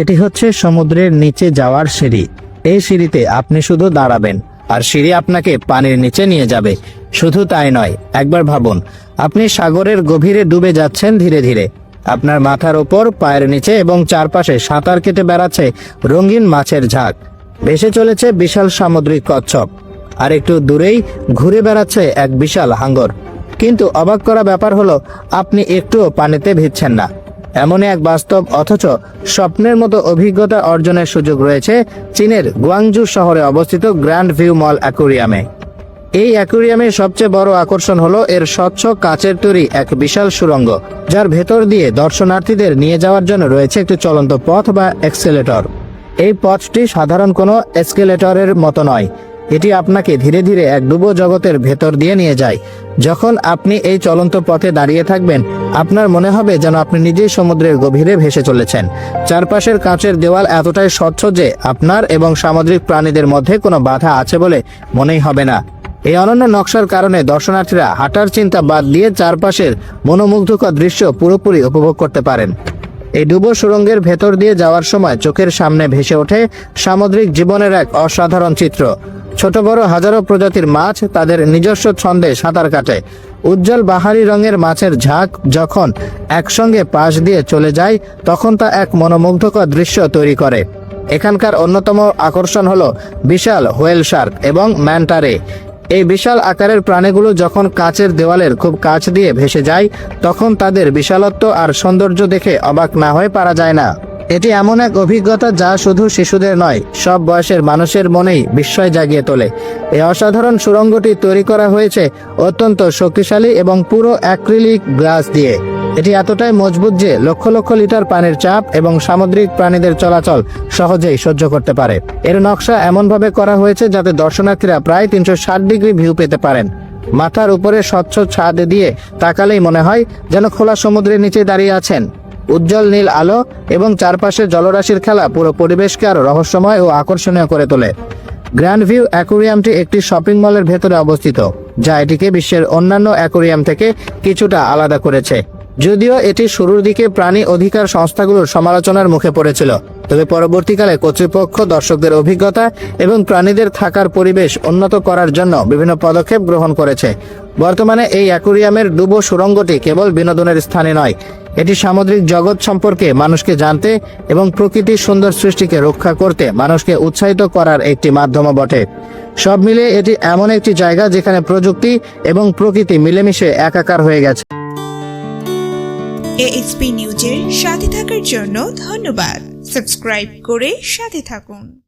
এটি হচ্ছে সমুদ্রের নিচে যাওয়ার সিঁড়ি। এই সিঁড়িতে আপনি শুধু দাঁড়াবেন, আর সিঁড়ি আপনাকে পানির নিচে নিয়ে যাবে। শুধু তাই নয়, একবার ভাবুন, আপনি সাগরের গভীরে ডুবে যাচ্ছেন ধীরে ধীরে। আপনার মাথার ওপর, পায়ের নিচে এবং চারপাশে সাঁতার কেটে বেড়াচ্ছে রঙিন মাছের ঝাঁক। ভেসে চলেছে বিশাল সামুদ্রিক কচ্ছপ। আর একটু দূরেই ঘুরে বেড়াচ্ছে এক বিশাল হাঙ্গর। কিন্তু অবাক করা ব্যাপার হলো, আপনি একটুও পানিতে ভিজছেন না। এমনই এক বাস্তব, অথচ স্বপ্নের মতো অভিজ্ঞতা অর্জনের সুযোগ রয়েছে চীনের গুয়াংজু শহরে অবস্থিত গ্র্যান্ড ভিউ মল অ্যাকোরিয়ামে। এই অ্যাকোরিয়ামের সবচেয়ে বড় আকর্ষণ হলো এর স্বচ্ছ কাচের তৈরি এক বিশাল সুড়ঙ্গ যার ভেতর দিয়ে দর্শনার্থীদের নিয়ে যাওয়ার জন্য রয়েছে একটি চলন্ত পথ বা এক্সেলেটর এই পথটি সাধারণ কোনো এসকেলেটরের মতো নয় এটি আপনাকে ধীরে ধীরে এক ডুবো জগতের ভেতর দিয়ে নিয়ে যায়। যখন আপনি এই চলন্ত পথে দাঁড়িয়ে থাকবেন, আপনার মনে হবে যেন আপনি নিজেই সমুদ্রের গভীরে ভেসে চলেছেন। চারপাশের কাঁচের দেওয়াল এতটাই স্বচ্ছ যে আপনার এবং সামুদ্রিক প্রাণীদের মধ্যে কোনো বাধা আছে বলে মনেই হবে না। এই অনন্য নকশার কারণে দর্শনার্থীরা হাঁটার চিন্তা বাদ দিয়ে চারপাশের মনোমুগ্ধকর দৃশ্য পুরোপুরি উপভোগ করতে পারেন। এই ডুবো সুড়ঙ্গের ভেতর দিয়ে যাওয়ার সময় চোখের সামনে ভেসে ওঠে সামুদ্রিক জীবনের এক অসাধারণ চিত্র। ছোট বড় হাজারো প্রজাতির মাছ তাদের নিজস্ব ছন্দে সাঁতার কাটে। উজ্জ্বল বাহারি রঙের মাছের ঝাঁক যখন একসঙ্গে পাশ দিয়ে চলে যায়, তখন তা এক মনোমুগ্ধকর দৃশ্য তৈরি করে। এখানকার অন্যতম আকর্ষণ হলো বিশাল হোয়েল শার্ক এবং ম্যান্টারে। এই বিশাল আকারের প্রাণীগুলো যখন কাচের দেওয়ালের খুব কাছ দিয়ে ভেসে যায়, তখন তাদের বিশালত্ব আর সৌন্দর্য দেখে অবাক না হয়ে পারা যায় না। এটি এমন এক অভিজ্ঞতা যা শুধু শিশুদের নয়, সব বয়সের মানুষের মনেই বিস্ময় জাগিয়ে তোলে। এই অসাধারণ সুড়ঙ্গটি তৈরি করা হয়েছে অত্যন্ত শক্তিশালী এবং পুরো অ্যাক্রিলিক গ্লাস দিয়ে। এটি এতটাই মজবুত যে লক্ষ লক্ষ লিটার পানির চাপ এবং সামুদ্রিক প্রাণীদের চলাচল সহজেই সহ্য করতে পারে। এর নকশা এমনভাবে করা হয়েছে যাতে দর্শনার্থীরা প্রায় তিনশো ষাট ডিগ্রি ভিউ পেতে পারেন। মাথার উপরে স্বচ্ছ ছাদ দিয়ে তাকালেই মনে হয় যেন খোলা সমুদ্রের নিচে দাঁড়িয়ে আছেন। উজ্জ্বল নীল আলো এবং চারপাশে জলরাশির খেলা পুরো পরিবেশকে আরও রহস্যময় ও আকর্ষণীয় করে তোলে। গ্র্যান্ড ভিউ অ্যাকোরিয়ামটি একটি শপিং মলের ভেতরে অবস্থিত, যা এটিকে বিশ্বের অন্যান্য অ্যাকোরিয়াম থেকে কিছুটা আলাদা করেছে। যদিও এটি শুরুর দিকে প্রাণী অধিকার সংস্থাগুলোর সমালোচনার মুখে পড়েছিল তবে পরবর্তীকালে কর্তৃপক্ষ দর্শকদের অভিজ্ঞতা এবং প্রাণীদের থাকার পরিবেশ উন্নত করার জন্য বিভিন্ন পদক্ষেপ গ্রহণ করেছে। বর্তমানে এই অ্যাকোরিয়ামের ডুবো সুড়ঙ্গটি কেবল বিনোদনের স্থানে নয়, এটি সামুদ্রিক জগৎ সম্পর্কে মানুষকে জানতে এবং প্রকৃতির সুন্দর সৃষ্টিকে রক্ষা করতে মানুষকে উৎসাহিত করার একটি মাধ্যমও বটে। সব মিলিয়ে এটি এমন একটি জায়গা যেখানে প্রযুক্তি এবং প্রকৃতি মিলেমিশে একাকার হয়ে গেছে। এএক্সপি নিউজের সাথে থাকার জন্য ধন্যবাদ। সাবস্ক্রাইব করে সাথে থাকুন।